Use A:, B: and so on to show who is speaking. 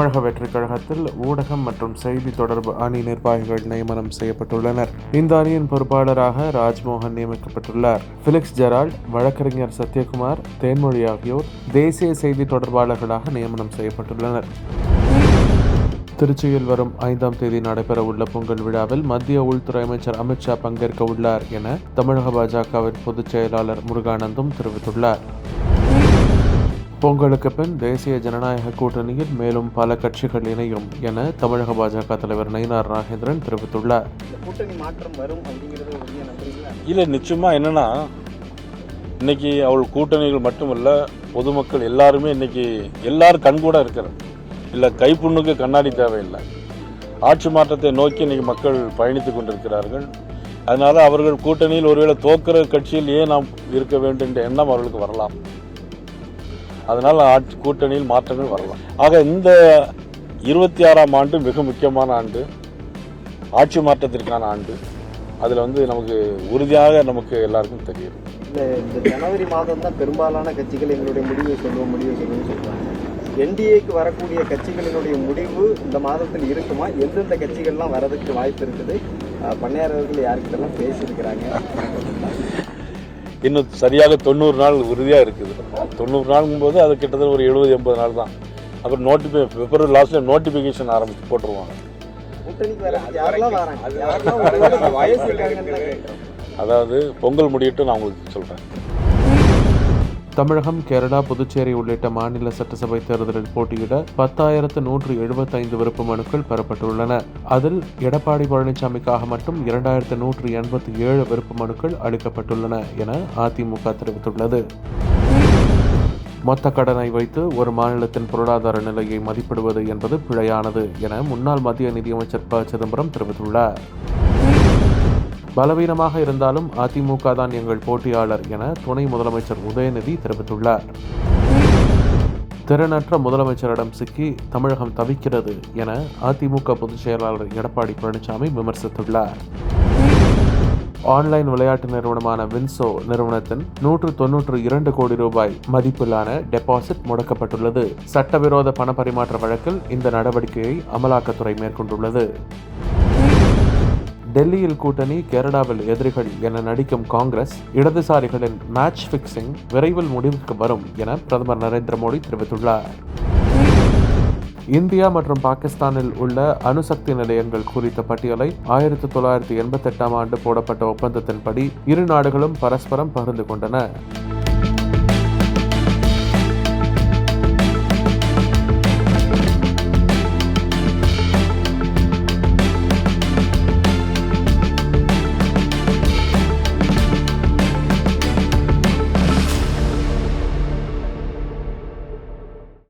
A: தமிழக வெற்றிக் கழகத்தில் ஊடகம் மற்றும் செய்தி தொடர்பு அணி நிர்வாகிகள் நியமனம் செய்யப்பட்டுள்ளனர் இந்த அணியின் பொறுப்பாளராக ராஜ்மோகன் நியமிக்கப்பட்டுள்ளார் பிலிக்ஸ் ஜெரால்ட் வழக்கறிஞர் சத்யகுமார் தேன்மொழி ஆகியோர் தேசிய செய்தி தொடர்பாளர்களாக நியமனம் செய்யப்பட்டுள்ளனர் திருச்சியில் வரும் ஐந்தாம் தேதி நடைபெற உள்ள பொங்கல் விழாவில் மத்திய உள்துறை அமைச்சர் அமித்ஷா பங்கேற்க உள்ளார் என தமிழக பாஜகவின் பொதுச் செயலாளர் முருகானந்தும் தெரிவித்துள்ளார் பொங்கலுக்கு பின் தேசிய ஜனநாயக கூட்டணியில் மேலும் பல கட்சிகள் இணையும் என தமிழக பாஜக தலைவர் நயினார் ராகேந்திரன் தெரிவித்துள்ளார் கூட்டணி மாற்றம் வரும்
B: இல்லை நிச்சயமாக என்னென்னா இன்னைக்கு அவள் கூட்டணிகள் மட்டுமல்ல பொதுமக்கள் எல்லாருமே இன்னைக்கு எல்லாரும் கண்கூட இருக்கிறார் இல்லை கைப்புண்ணுக்கு கண்ணாடி தேவையில்லை ஆட்சி மாற்றத்தை நோக்கி இன்னைக்கு மக்கள் பயணித்து கொண்டிருக்கிறார்கள் அதனால் அவர்கள் கூட்டணியில் ஒருவேளை தோக்கிற கட்சியில் ஏன் நாம் இருக்க வேண்டும் என்ற எண்ணம் அவர்களுக்கு வரலாம் அதனால் ஆட்சி கூட்டணியில் மாற்றங்கள் வரலாம் ஆக இந்த இருபத்தி ஆறாம் ஆண்டு மிக முக்கியமான ஆண்டு ஆட்சி மாற்றத்திற்கான ஆண்டு அதில் வந்து நமக்கு உறுதியாக நமக்கு எல்லாருக்கும் தெரியும்
C: இந்த ஜனவரி மாதம் தான் பெரும்பாலான கட்சிகள் எங்களுடைய முடிவை சொல்லுவோம் முடிவை சொல்லுவோம் சொல்கிறாங்க என்டிஏக்கு வரக்கூடிய கட்சிகளினுடைய முடிவு இந்த மாதத்தில் இருக்குமா எந்தெந்த கட்சிகள்லாம் வரதுக்கு வாய்ப்பு இருக்குது பண்ணையாரர்கள் யாருக்கிட்டலாம் பேசியிருக்கிறாங்க
B: இன்னும் சரியாக தொண்ணூறு நாள் உறுதியாக இருக்குது தொண்ணூறு நாளுங்கும் போது அது கிட்டத்தட்ட ஒரு எழுபது எண்பது நாள் தான் அப்புறம் நோட்டிஃபை பிப்ரவரி லாஸ்ட்டில் நோட்டிஃபிகேஷன் ஆரம்பித்து போட்டுருவாங்க அதாவது பொங்கல் முடியட்டும் நான் உங்களுக்கு சொல்கிறேன்
A: தமிழகம் கேரளா புதுச்சேரி உள்ளிட்ட மாநில சட்டசபை தேர்தலில் போட்டியிட பத்தாயிரத்து நூற்று எழுபத்தைந்து விருப்ப மனுக்கள் பெறப்பட்டுள்ளன அதில் எடப்பாடி பழனிசாமிக்காக மட்டும் இரண்டாயிரத்து நூற்று எண்பத்தி ஏழு விருப்ப மனுக்கள் அளிக்கப்பட்டுள்ளன என அதிமுக தெரிவித்துள்ளது மொத்த கடனை வைத்து ஒரு மாநிலத்தின் பொருளாதார நிலையை மதிப்பிடுவது என்பது பிழையானது என முன்னாள் மத்திய நிதியமைச்சர் ப சிதம்பரம் தெரிவித்துள்ளார் பலவீனமாக இருந்தாலும் அதிமுக தான் எங்கள் போட்டியாளர் என துணை முதலமைச்சர் உதயநிதி தெரிவித்துள்ளார் திறனற்ற முதலமைச்சரிடம் சிக்கி தமிழகம் தவிக்கிறது என அதிமுக பொதுச் செயலாளர் எடப்பாடி பழனிசாமி விமர்சித்துள்ளார் ஆன்லைன் விளையாட்டு நிறுவனமான வின்சோ நிறுவனத்தின் நூற்று தொன்னூற்று இரண்டு கோடி ரூபாய் மதிப்பிலான டெபாசிட் முடக்கப்பட்டுள்ளது சட்டவிரோத பண பரிமாற்ற வழக்கில் இந்த நடவடிக்கையை அமலாக்கத்துறை மேற்கொண்டுள்ளது டெல்லியில் கூட்டணி கேரளாவில் எதிரிகள் என நடிக்கும் காங்கிரஸ் இடதுசாரிகளின் மேட்ச் பிக்சிங் விரைவில் முடிவுக்கு வரும் என பிரதமர் நரேந்திர மோடி தெரிவித்துள்ளார் இந்தியா மற்றும் பாகிஸ்தானில் உள்ள அணுசக்தி நிலையங்கள் குறித்த பட்டியலை ஆயிரத்தி தொள்ளாயிரத்தி எண்பத்தி எட்டாம் ஆண்டு போடப்பட்ட ஒப்பந்தத்தின்படி இரு நாடுகளும் பரஸ்பரம் பகிர்ந்து கொண்டன